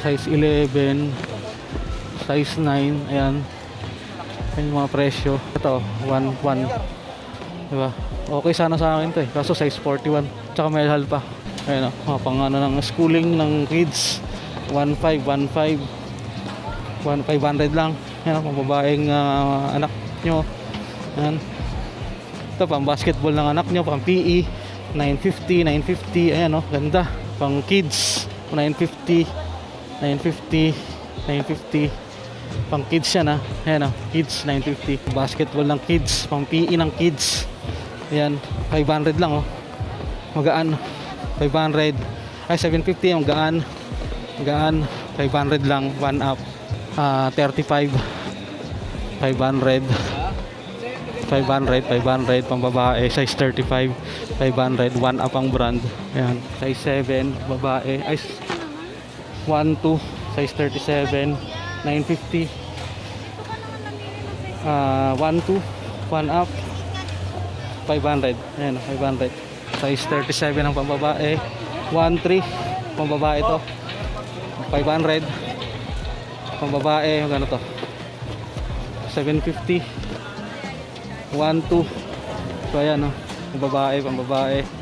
size 11, size 9, ayan. Yung mga presyo. Ito, 1, 1. Diba? Okay sana sa akin to eh. Kaso size 41. Tsaka may halal pa. Ayan o, mga pang ano ng schooling ng kids. 1.5, 1.5. 1,500 lang. Ayan o, kung babaeng ah, anak nyo. Ayan. Ito, pang basketball ng anak nyo, pang PE. 950, 950. Ayan o, ganda. Pang kids, 950, 950, 950. Pang kids yan ha. Ayan o, kids, 950. Basketball ng kids, pang PE ng kids. Ayan, 500 lang oh. Magaan. 500. Ay, 750 ang gaan. Gaan. 500 lang. One up. Ah, 35. 500. 500, 500 pang babae, size 35, 500, 1 up ang brand. Ayan, size 7, babae, ay 1, 2, size 37, 950. Ah, 1, 2, 1 up, 500. Ayan, 500. Size 37 ang pambabae. 1.3 pambabae to. 500. Pambabae, yung ano to. 750. 1.2. So ayan, oh. Pambabae, pambabae.